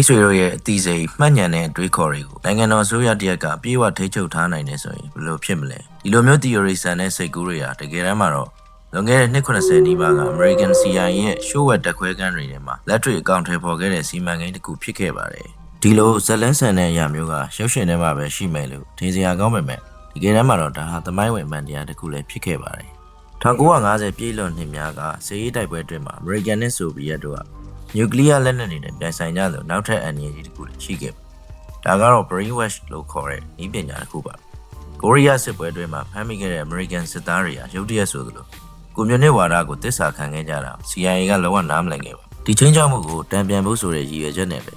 မိတ်ဆွေတို့ရဲ့အသိစိတ်မှတ်ဉာဏ်တဲ့အတွေးခေါ်တွေကိုနိုင်ငံတော်အစိုးရတရက်ကအပြည့်အဝထိချုပ်ထားနိုင်တယ်ဆိုရင်ဘယ်လိုဖြစ်မလဲဒီလိုမျိုး theory ဆန်တဲ့စိတ်ကူးတွေဟာတကယ်တမ်းမှာတော့လွန်ခဲ့တဲ့နှစ်80နီးပါးက American CIA ရဲ့ show web တက်ခွဲကန်းတွေထဲမှာလက်တွေ့အကောင့်ထဲပေါ်ခဲ့တဲ့စီမံကိန်းတစ်ခုဖြစ်ခဲ့ပါတယ်ဒီလိုဇလန်းဆန်တဲ့အရာမျိုးကရုပ်ရှင်ထဲမှာပဲရှိမယ်လို့ထင်စရာကောင်းပေမဲ့တကယ်တမ်းမှာတော့ဒါဟာသမိုင်းဝင်မှန်တရားတစ်ခုလည်းဖြစ်ခဲ့ပါတယ်1950ပြည့်လွန်နှစ်များကစစ်ရေးတိုက်ပွဲအတွင်းမှာ American နဲ့ Soviet တို့က နျူကလ িয়ার လက်နက်တွေနဲ့ပြိုင်ဆိုင်ကြလို့နောက်ထပ်အန္တရာယ်ကြီးတစ်ခုလည်းရှိခဲ့ပါတယ်ဒါကတော့ brainwash လို့ခေါ်တဲ့နည်းပညာတစ်ခုပါကိုရီးယားစစ်ပွဲအတွင်းမှာဖမ်းမိခဲ့တဲ့ American စစ်သားတွေဟာရုတ်တရက်ဆိုသလိုကွန်မြူနစ်ဝါဒကိုတစ္ဆာခံခဲ့ကြတာ CIA ကလုံးဝနားမလည်ခဲ့ပါဒီချင်းချောက်မှုကိုတံပြန်ဖို့ဆိုတဲ့ရည်ရွယ်ချက်နဲ့ပဲ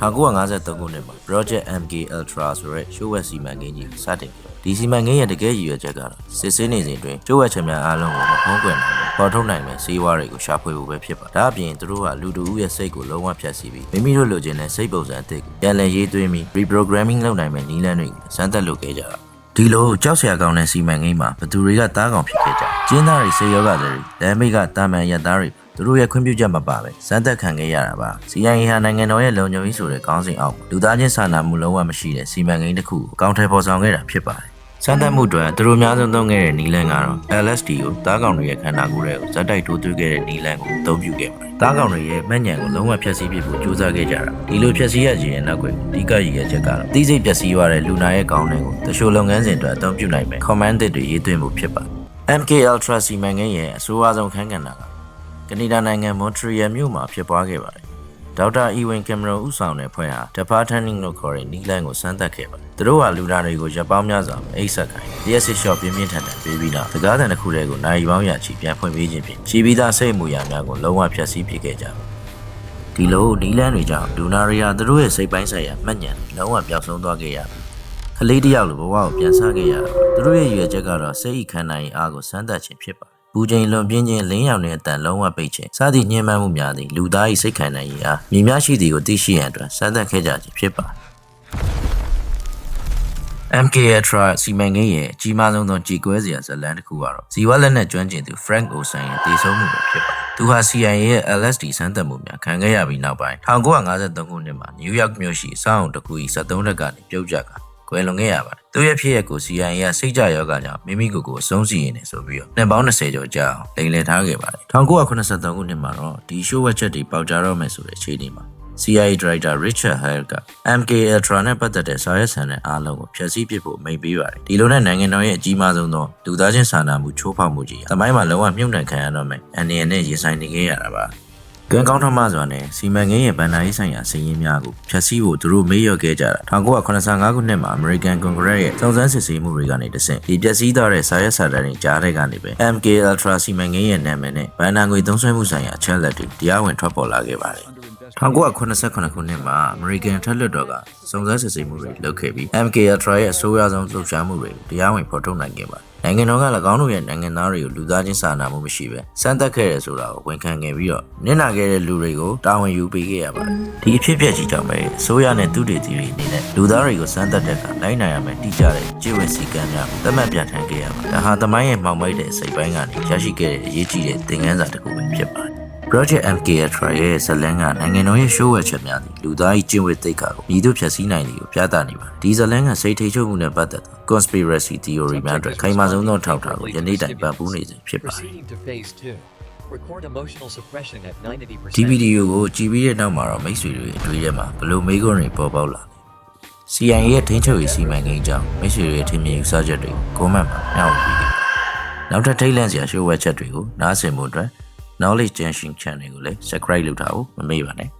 1953ခုနှစ်မှာ Project MK Ultra ဆိုတဲ့ show web စီမံကိန်းကြီးစတင်ခဲ့ဒီစီမံကိန်းရဲ့တကယ်ရည်ရွယ်ချက်ကတော့စစ်စင်းနေစဉ်အတွင်းကျိုးဝက်ချက်များအားလုံးကိုမဖုံးကွယ်နိုင်ဘူး ပေါ်ထုတ်နိုင်မယ်စီးဝါးတွေကိုရှာဖွေဖို့ပဲဖြစ်ပါဒါအပြင်သူတို့ကလူတူဦးရဲ့စိတ်ကိုလုံးဝဖျက်ဆီးပြီးမိမိတို့လိုချင်တဲ့စိတ်ပုံစံအသစ်ကိုပြန်လည်ရေးသွင်းပြီး reprogramming လုပ်နိုင်မယ့်နည်းလမ်းတွေကိုစမ်းသပ်လုပ်ခဲ့ကြတာဒီလိုကြောက်စရာကောင်းတဲ့စီမံကိန်းမှာဘသူတွေကတားကောင်ဖြစ်ခဲ့ကြကျင်းသားတွေစေယောဂတွေလမ်းမိတ်ကတာမန်ရက်သားတွေသူတို့ရဲ့ခွင့်ပြုချက်မပါပဲစမ်းသက်ခံခဲ့ရတာပါ CIA ဟာနိုင်ငံတော်ရဲ့လုံခြုံရေးဆိုတဲ့ခေါင်းစဉ်အောက်လူသားချင်းစာနာမှုလုံးဝမရှိတဲ့စီမံကိန်းတစ်ခုကိုအကောင့်ထဲပေါ်ဆောင်ခဲ့တာဖြစ်ပါတယ် စမ်းသပ်မှုတွေသူတို့အများဆုံးသုံးခဲ့တဲ့နီလန်ကတော့ LSD ကိုတားကောင်တွေရဲ့ခန္ဓာကိုယ်တွေကိုဇက်တိုက်ထိုးသွင်းခဲ့တဲ့နီလန်ကိုအသုံးပြုခဲ့ပါတယ်။တားကောင်တွေရဲ့မှတ်ဉာဏ်ကိုလုံးဝဖျက်ဆီးပစ်ဖို့ကြိုးစားခဲ့ကြတာ။ဒီလိုဖျက်ဆီးရခြင်းရဲ့နောက်ွယ်အဓိကရည်ရွယ်ချက်ကတော့တိစိတ်ပျက်စီးသွားတဲ့လူနာရဲ့ကောင်းတဲ့ကိုတရှိုလုပ်ငန်းစဉ်အတွက်အသုံးပြုနိုင်မယ် command တွေရေးသွင်းဖို့ဖြစ်ပါတယ်။ MK Ultra စီမံကိန်းရဲ့အဆိုအဆုံးခန်းကဏ္ဍကကနေဒါနိုင်ငံမွန်ထရီယယ်မြို့မှာဖြစ်ပွားခဲ့ပါတယ် ဒေါက်တာအီဝင်ကင်မရွန်ဦးဆောင်တဲ့ဖွဲ့ဟာ departing လို့ခေါ်တဲ့နီလန်ကိုစမ်းသပ်ခဲ့ပါတယ်။သူတို့ဟာလူနာတွေကိုရပ်ပေါင်းများစွာအိတ်ဆက်ခိုင်းလျက်စစ်ရှော့ပြင်းပြင်းထန်ထန်ပေးပြီးတော့စကားသံတစ်ခုတည်းကိုနိုင်ပေါင်းရာချီပြန်ဖွင့်ပေးခြင်းဖြင့်ချီပြီးသားစိတ်မူရာများကိုလုံးဝဖျက်ဆီးပစ်ခဲ့ကြတယ်။ဒီလိုနီလန်တွေကြောင့်လူနာတွေဟာသူတို့ရဲ့စိတ်ပိုင်းဆိုင်ရာမှတ်ဉာဏ်လုံးဝပျောက်ဆုံးသွားခဲ့ရပြီ။ကလေးတစ်ယောက်လိုဘဝကိုပြန်ဆခဲ့ရတာ။သူတို့ရဲ့ရည်ရွယ်ချက်ကတော့စိတ်ဤခန္ဓာ၏အားကိုစမ်းသပ်ခြင်းဖြစ်ပါတယ် ပူချိန်လွန်ပြင်းခြင်းလင်းရောင်တဲ့အတန်လုံးဝပိတ်ခြင်းစသည့်ညှဉ်းပန်းမှုများသည့်လူသား၏စိတ်ခံနိုင်ရည်အားမြင်များရှိသည်ကိုသိရှိရန်အတွက်စမ်းသပ်ခဲ့ကြခြင်းဖြစ်ပါသည် MK Ultra စီမံကိန်းရဲ့အကြီးမားဆုံးသောကြီးကွဲစရာဇာတ်လမ်းတစ်ခုကတော့ဇီဝလက်နက်ကျွမ်းကျင်သူ Frank Ocean ရဲ့တည်ဆုံမှုပဲဖြစ်ပါတယ်။သူဟာ CIA ရဲ့ LSD စမ်းသပ်မှုများခံခဲ့ရပြီးနောက်ပိုင်း1953ခုနှစ်မှာနယူးယောက်မြို့ရှိအဆောက်အုံတစ်ခု၏73ရက်ကနေပြုတ်ကျကာ ကွယ်လွန်ခဲ့ရပါတယ်။သူရဲ့ဖြစ်ရပ်ကို CIA ကစိတ်ကြယောဂကြောင့်မိမိကိုယ်ကိုအဆုံးစီရင်နေဆိုပြီးတော့နှစ်ပေါင်း20ကျော်ကြာအောင်လိမ်လည်ထားခဲ့ပါတယ်။1983ခုနှစ်မှာတော့ဒီ show ဝက်ချက်တွေပေါက်ကြားတော့မယ်ဆိုတဲ့အခြေအနေမှာ CIA Director Richard Hale က MK Ultra နဲ့ပတ်သက်တဲ့စာရွက်ဆန်တဲ့အားလုံးကိုဖျက်ဆီးပစ်ဖို့မိန့်ပေးပါတယ်။ဒီလိုနဲ့နိုင်ငံတော်ရဲ့အကြီးမားဆုံးသောလူသားချင်းစာနာမှုချိုးဖောက်မှုကြီး။သမိုင်းမှာလုံးဝမြုပ်နှံခံရတော့မယ်။အနေနဲ့ရင်ဆိုင်နေခဲ့ရတာပါ။ ကံကောင်းထမစွာနဲ့စီမံကိန်းရဲ့ဗန်နာရေးဆိုင်ရာစီးရင်များကိုဖျက်ဆီးဖို့သူတို့မေ့လျော့ခဲ့ကြတာ1985ခုနှစ်မှာ American Congress ရဲ့စုံစမ်းစစ်ဆေးမှုတွေကနေတဆင့်ဒီပျက်စီးသွားတဲ့စာရွက်စာတမ်းတွေကြားတဲ့ကနေပဲ MK Ultra စီမံကိန်းရဲ့နာမည်နဲ့ဗန်နာငွေသုံးစွဲမှုဆိုင်ရာအချက်အလက်တွေတရားဝင်ထွက်ပေါ်လာခဲ့ပါတယ်1989ခုနှစ်မှာ American ထက်လွှတ်တော်ကစုံစမ်းစစ်ဆေးမှုတွေလုပ်ခဲ့ပြီး MK Ultra ရဲ့အဆိုးရွားဆုံးလှုပ်ရှားမှုတွေကိုတရားဝင်ဖော်ထုတ်နိုင်ခဲ့ပါတယ် နိုင်ငံတော်က၎င်းတို့ရဲ့နိုင်ငံသားတွေကိုလူသားချင်းစာနာမှုမရှိပဲစမ်းသပ်ခဲ့ရဆိုတာကိုဝန်ခံခဲ့ပြီးတော့နစ်နာခဲ့တဲ့လူတွေကိုတာဝန်ယူပေးခဲ့ရပါတယ်ဒီအဖြစ်အပျက်ကြီးကြောင့်ပဲအစိုးရနဲ့သူတေသီတွေအနေနဲ့လူသားတွေကိုစမ်းသပ်တဲ့အခါလိုက်နိုင်ရမယ်တိကျတဲ့ကြည်ဝတ်စည်းကမ်းများသတ်မှတ်ပြဋ္ဌာန်းခဲ့ရပါတယ်ဒါဟာသမိုင်းရဲ့မှောင်မိုက်တဲ့စိတ်ပိုင်းကနေရရှိခဲ့တဲ့အရေးကြီးတဲ့သင်ခန်းစာတစ်ခုပဲဖြစ်ပါတယ် Project MK Ultra ရဲ့ဇလန်းကနိုင်ငံတော်ရဲ့ show ဝက်ချက်များသည့်လူသား၏ကျင့်ဝတ်သိက္ခာကိုမြည်သူဖြည့်ဆည်းနိုင်သည်ကိုပြသနေပါဒီဇလန်းကစိတ်ထိတ်ချုပ်မှုနဲ့ပတ်သက်သော conspiracy theory များအတွက်ခိုင်မာဆုံးသောထောက်ထားကိုယနေ့တိုင်ပံ့ပိုးနေစေဖြစ်ပါတယ် Proceeding to phase 2. Record emotional suppression at 90%. ဒီဗီဒီယိုကိုကြည့်ပြီးတဲ့နောက်မှာတော့မိတ်ဆွေတွေအတွေ့အကြုံမှာဘယ်လိုမေးခွန်းတွေပေါ်ပေါက်လာလဲ CIA ရဲ့ထိန်းချုပ်ရေးစီမံကိန်းကြောင့်မိတ်ဆွေတွေရဲ့ထင်မြင်ယူဆချက်တွေကို comment မှာမျှဝေပေးခဲ့ပါနောက်ထပ်ထိတ်လန့်စရာ show ဝက်ချက်တွေကိုနားဆင်ဖို့အတွက် Knowledge Junction Channel ကိုလည်း subscribe လုပ်ထားဖို့မမေ့ပါနဲ့